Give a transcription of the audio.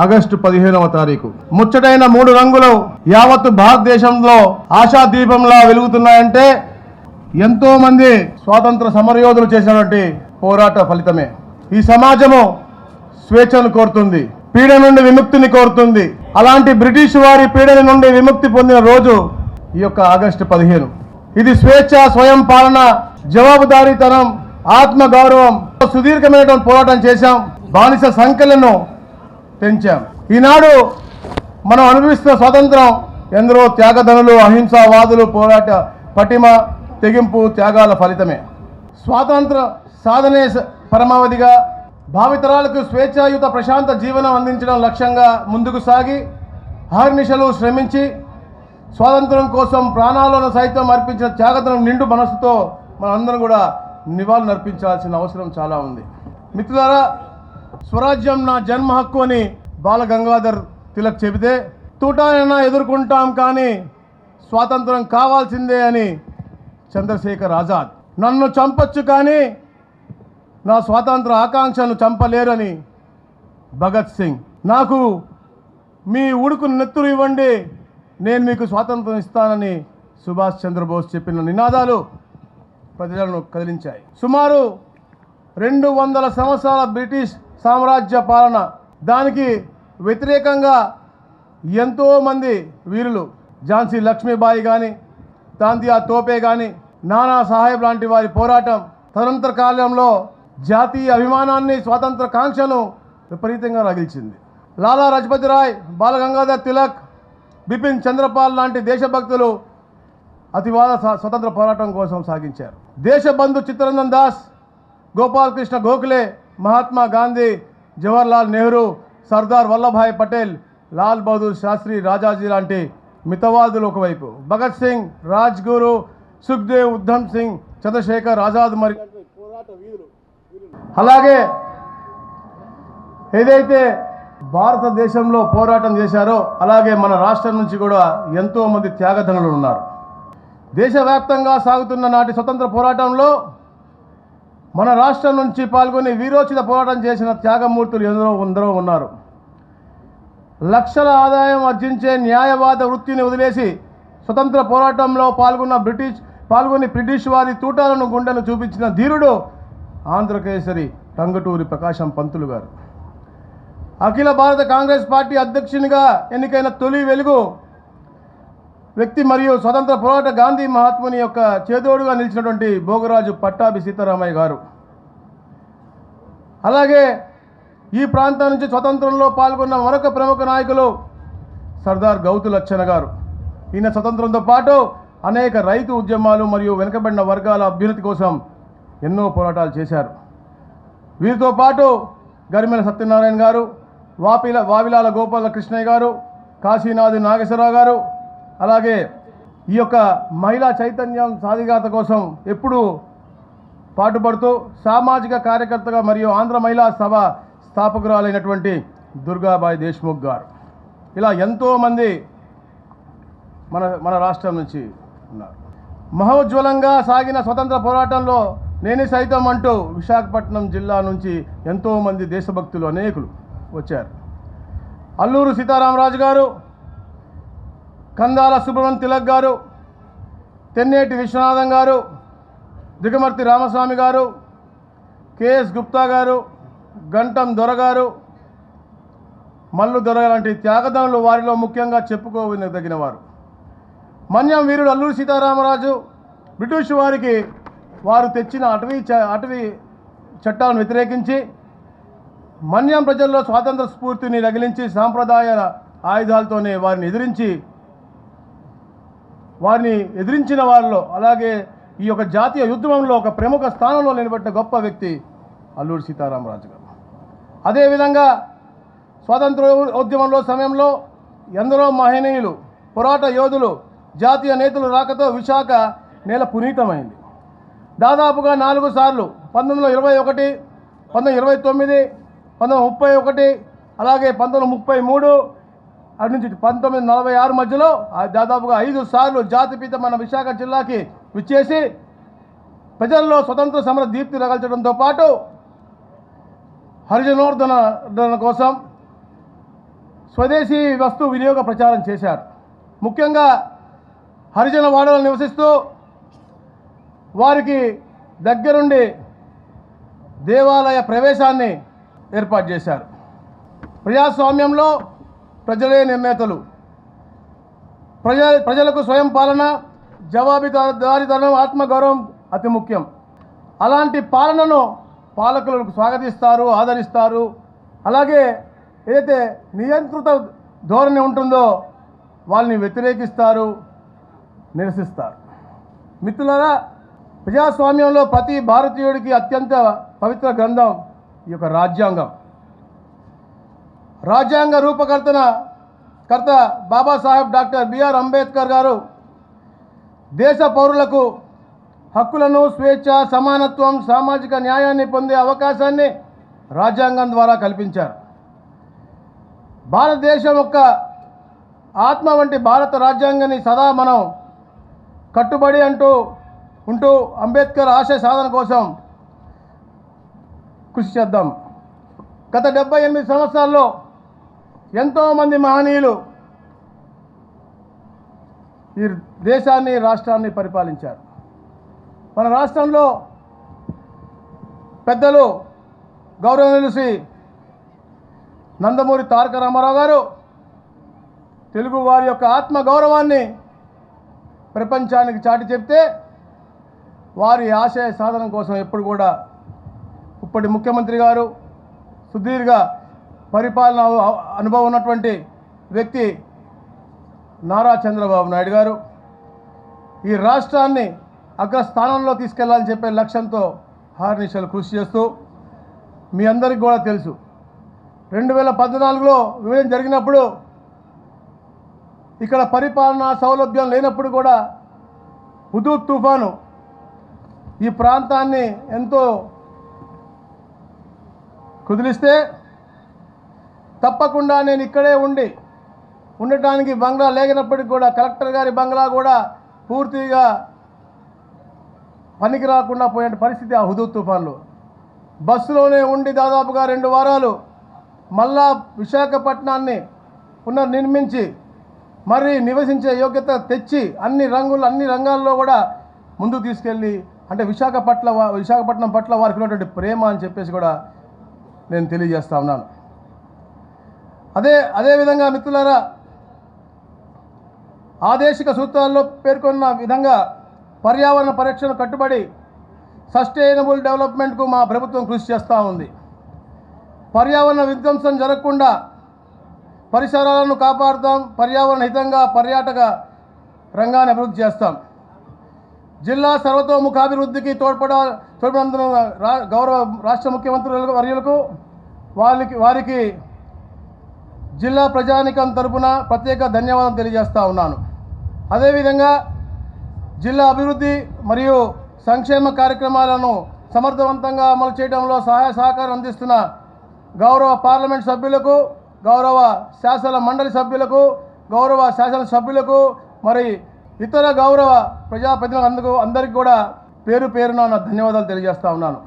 August పదిహేనవ తారీఖు. ముచ్చటైన మూడు రంగులు యావత్తు భారతదేశంలో ఆశాదీపంలా వెలుగుతున్నాయంటే ఎంతో మంది స్వాతంత్ర సమరయోధులు చేసినటువంటి పోరాట ఫలితమే. ఈ సమాజము స్వేచ్ఛను కోరుతుంది పీడ నుండి విముక్తిని కోరుతుంది. అలాంటి బ్రిటిష్ వారి పీడన నుండి విముక్తి పొందిన రోజు ఈ యొక్క ఆగస్టు పదిహేను. ఇది స్వేచ్ఛ స్వయం పాలన జవాబుదారీతనం ఆత్మ గౌరవం సుదీర్ఘమైనటువంటి పోరాటం చేశాం. బానిస సంఖ్యలను పెంచాం. ఈనాడు మనం అనుభవిస్తున్న స్వాతంత్రం ఎందరో త్యాగధనులు అహింసావాదులు పోరాట పటిమ తెగింపు త్యాగాల ఫలితమే. స్వాతంత్ర సాధనే పరమావధిగా భావితరాలకు స్వేచ్ఛాయుత ప్రశాంత జీవనం అందించడం లక్ష్యంగా ముందుకు సాగి అహర్నిశలు శ్రమించి స్వాతంత్రం కోసం ప్రాణాలను సైతం అర్పించిన త్యాగతనం నిండు మనసుతో మనందరం కూడా నివాళులు అర్పించాల్సిన అవసరం చాలా ఉంది. మిత్రులారా స్వరాజ్యం నా జన్మ హక్కు అని బాల గంగాధర్ తిలక్ చెబితే తూటానైనా ఎదుర్కొంటాం కానీ స్వాతంత్రం కావాల్సిందే అని చంద్రశేఖర్ ఆజాద్. నన్ను చంపొచ్చు కానీ నా స్వాతంత్ర ఆకాంక్షను చంపలేరని భగత్ సింగ్. నాకు మీ ఉడుకు నెత్తురు ఇవ్వండి నేను మీకు స్వాతంత్రం ఇస్తానని సుభాష్ చంద్రబోస్ చెప్పిన నినాదాలు ప్రజలను కదిలించాయి. సుమారు రెండు వందల సంవత్సరాల బ్రిటిష్ సామ్రాజ్య పాలన. దానికి వ్యతిరేకంగా ఎంతోమంది వీరులు ఝాన్సీ లక్ష్మీబాయి కానీ తాంతియా తోపే కానీ నానా సాహెబ్ లాంటి వారి పోరాటం తదనంతర కాలంలో జాతీయ అభిమానాన్ని స్వాతంత్ర కాంక్షను విపరీతంగా రగిల్చింది. లాలా లజపతి రాయ్ బాలగంగాధర్ తిలక్ బిపిన్ చంద్రపాల్ లాంటి దేశభక్తులు అతివాద స్వతంత్ర పోరాటం కోసం సాగించారు. దేశబంధు చిత్తరంజన్ దాస్ గోపాలకృష్ణ గోఖలే మహాత్మా గాంధీ జవహర్లాల్ నెహ్రూ సర్దార్ వల్లభాయ్ పటేల్ లాల్ బహదూర్ శాస్త్రి రాజాజీ లాంటి మితవాదులు ఒకవైపు. భగత్ సింగ్ రాజ్ గురు సుఖ్దేవ్ ఉద్ధమ్ సింగ్ చంద్రశేఖర్ ఆజాద్ మరి అలాగే ఏదైతే భారతదేశంలో పోరాటం చేశారో అలాగే మన రాష్ట్రం నుంచి కూడా ఎంతోమంది త్యాగధనులు ఉన్నారు. దేశవ్యాప్తంగా సాగుతున్న నాటి స్వతంత్ర పోరాటంలో మన రాష్ట్రం నుంచి పాల్గొని వీరోచిత పోరాటం చేసిన త్యాగమూర్తులు ఎందరో ఎందరో ఉన్నారు. లక్షల ఆదాయం ఆర్జించే న్యాయవాద వృత్తిని వదిలేసి స్వతంత్ర పోరాటంలో పాల్గొన్న బ్రిటిష్ పాల్గొని బ్రిటిష్ వారి తూటాలను గుండెను చూపించిన ధీరుడు ఆంధ్రకేసరి టంగటూరి ప్రకాశం పంతులు గారు. అఖిల భారత కాంగ్రెస్ పార్టీ అధ్యక్షునిగా ఎన్నికైన తొలి వెలుగు వ్యక్తి మరియు స్వతంత్ర పోరాట గాంధీ మహాత్ముని యొక్క చేదోడుగా నిలిచినటువంటి భోగరాజు పట్టాభి సీతారామయ్య గారు. అలాగే ఈ ప్రాంతం నుంచి స్వతంత్రంలో పాల్గొన్న మరొక ప్రముఖ నాయకులు సర్దార్ గౌతు లచ్చన గారు. ఈయన స్వతంత్రంతో పాటు అనేక రైతు ఉద్యమాలు మరియు వెనుకబడిన వర్గాల అభ్యున్నతి కోసం ఎన్నో పోరాటాలు చేశారు. వీరితో పాటు గరిమెల సత్యనారాయణ గారు వాపిల వావిలాల గోపాల కృష్ణయ్య గారు కాశీనాథ్ నాగేశ్వరరావు గారు అలాగే ఈ యొక్క మహిళా చైతన్యం సాధికారత కోసం ఎప్పుడూ పాటుపడుతూ సామాజిక కార్యకర్తగా మరియు ఆంధ్ర మహిళా సభ స్థాపకురాలైనటువంటి దుర్గాబాయి దేశ్ముఖ్ గారు. ఇలా ఎంతోమంది మన మన రాష్ట్రం నుంచి ఉన్నారు. మహోజ్వలంగా సాగిన స్వతంత్ర పోరాటంలో నేనే సైతం అంటూ విశాఖపట్నం జిల్లా నుంచి ఎంతోమంది దేశభక్తులు అనేకులు వచ్చారు. అల్లూరు సీతారామరాజు గారు కందాల సుబ్రహ్మణ్యం తిలక్ గారు తెన్నేటి విశ్వనాథం గారు దిగమర్తి రామస్వామి గారు కేఎస్ గుప్తా గారు గంటం దొరగారు మల్లు దొరగ లాంటి త్యాగదనులు వారిలో ముఖ్యంగా చెప్పుకోదగిన వారు మన్యం వీరుడు అల్లూరి సీతారామరాజు బ్రిటిష్ వారికి వారు తెచ్చిన అటవీ చ- అటవీ చట్టాలను వ్యతిరేకించి మన్యం ప్రజల్లో స్వాతంత్ర స్ఫూర్తిని రగిలించి సాంప్రదాయ ఆయుధాలతోనే వారిని ఎదిరించి వారిని ఎదిరించిన వారిలో అలాగే ఈ యొక్క జాతీయ ఉద్యమంలో ఒక ప్రముఖ స్థానంలో నిలబెట్టిన గొప్ప వ్యక్తి అల్లూరి సీతారామరాజు గారు. అదేవిధంగా స్వాతంత్ర ఉద్యమంలో సమయంలో ఎందరో మహనీయులు పోరాట యోధులు జాతీయ నేతలు రాకతో విశాఖ నేల పునీతమైంది. దాదాపుగా నాలుగు సార్లు పంతొమ్మిది వందల ఇరవై ఒకటి పంతొమ్మిది ఇరవై తొమ్మిది పంతొమ్మిది ముప్పై ఒకటి అలాగే పంతొమ్మిది ముప్పై మూడు అటు నుంచి పంతొమ్మిది నలభై ఆరు మధ్యలో దాదాపుగా ఐదు సార్లు జాతిపిత మన విశాఖ జిల్లాకి విచ్చేసి ప్రజల్లో స్వతంత్ర సమర దీప్తి రగల్చడంతో పాటు హరిజనోర్ధన కోసం స్వదేశీ వస్తు వినియోగ ప్రచారం చేశారు. ముఖ్యంగా హరిజన వాడలు నివసిస్తూ వారికి దగ్గరుండి దేవాలయ ప్రవేశాన్ని ఏర్పాటు చేశారు. ప్రజాస్వామ్యంలో ప్రజలే నిర్ణేతలు. ప్రజ ప్రజలకు స్వయం పాలన జవాబుదారితనం ఆత్మగౌరవం అతి ముఖ్యం. అలాంటి పాలనను పాలకులకు స్వాగతిస్తారు ఆదరిస్తారు. అలాగే ఏదైతే నియంత్రిత ధోరణి ఉంటుందో వాళ్ళని వ్యతిరేకిస్తారు నిరసిస్తారు. మిత్రులరా ప్రజాస్వామ్యంలో ప్రతి భారతీయుడికి అత్యంత పవిత్ర గ్రంథం ఈ యొక్క రాజ్యాంగం. రాజ్యాంగ రూపకర్తన కర్త బాబాసాహెబ్ డాక్టర్ బిఆర్ అంబేద్కర్ గారు దేశ పౌరులకు హక్కులను స్వేచ్ఛ సమానత్వం సామాజిక న్యాయాన్ని పొందే అవకాశాన్ని రాజ్యాంగం ద్వారా కల్పించారు. భారతదేశం యొక్క ఆత్మ వంటి భారత రాజ్యాంగాన్ని సదా మనం కట్టుబడి అంటూ ఉంటూ అంబేద్కర్ ఆశయ సాధన కోసం కృషి చేద్దాం. గత డెబ్బై ఎనిమిది సంవత్సరాల్లో ఎంతోమంది మహనీయులు ఈ దేశాన్ని రాష్ట్రాన్ని పరిపాలించారు. మన రాష్ట్రంలో పెద్దలు గౌరవనీయులు శ్రీ నందమూరి తారక రామారావు గారు తెలుగు వారి యొక్క ఆత్మ గౌరవాన్ని ప్రపంచానికి చాటి చెప్తే వారి ఆశయ సాధన కోసం ఎప్పుడు కూడా ఇప్పటి ముఖ్యమంత్రి గారు సుదీర్ఘ పరిపాలన అనుభవం ఉన్నటువంటి వ్యక్తి నారా చంద్రబాబు నాయుడు గారు. ఈ రాష్ట్రాన్ని అగ్రస్థానంలో తీసుకెళ్ళాలని చెప్పే లక్ష్యంతో హార్నిషలు కృషి చేస్తూ మీ అందరికీ కూడా తెలుసు. రెండు వేల పద్నాలుగులో విభజన జరిగినప్పుడు ఇక్కడ పరిపాలన సౌలభ్యం లేనప్పుడు కూడా హుదూద్ తుఫాను ఈ ప్రాంతాన్ని ఎంతో కుదిలిస్తే తప్పకుండా నేను ఇక్కడే ఉండి ఉండటానికి బంగ్లా లేనప్పటికి కూడా కలెక్టర్ గారి బంగ్లా కూడా పూర్తిగా పనికి రాకుండా పోయే పరిస్థితి ఆ హుదూ తుఫాన్లో. బస్సులోనే ఉండి దాదాపుగా రెండు వారాలు మళ్ళా విశాఖపట్నాన్ని పునర్నిర్మించి మరి నివసించే యోగ్యత తెచ్చి అన్ని రంగులు అన్ని రంగాల్లో కూడా ముందుకు తీసుకెళ్ళి అంటే విశాఖపట్ల విశాఖపట్నం పట్ల వారికి ఉన్నటువంటి ప్రేమ అని చెప్పేసి కూడా నేను తెలియజేస్తా ఉన్నాను. అదే అదేవిధంగా మిత్రులారా ఆదేశిక సూత్రాల్లో పేర్కొన్న విధంగా పర్యావరణ పరిరక్షణ కట్టుబడి సస్టైనబుల్ డెవలప్మెంట్కు మా ప్రభుత్వం కృషి చేస్తూ ఉంది. పర్యావరణ విధ్వంసం జరగకుండా పరిసరాలను కాపాడుతాం పర్యావరణ హితంగా పర్యాటక రంగాన్ని అభివృద్ధి చేస్తాం. జిల్లా సర్వతోముఖాభివృద్ధికి తోడ్పడ తోడ్పడందున గౌరవ రాష్ట్ర ముఖ్యమంత్రులకు వర్యులకు వారికి వారికి జిల్లా ప్రజానికం తరపున ప్రత్యేక ధన్యవాదాలు తెలియజేస్తా ఉన్నాను. అదేవిధంగా జిల్లా అభివృద్ధి మరియు సంక్షేమ కార్యక్రమాలను సమర్థవంతంగా అమలు చేయడంలో సహాయ సహకారం అందిస్తున్న గౌరవ పార్లమెంట్ సభ్యులకు గౌరవ శాసన మండలి సభ్యులకు గౌరవ శాసన సభ్యులకు మరి ఇతర గౌరవ ప్రజాప్రతినిధులకు అందరికీ కూడా పేరు పేరున నా ధన్యవాదాలు తెలియజేస్తా ఉన్నాను.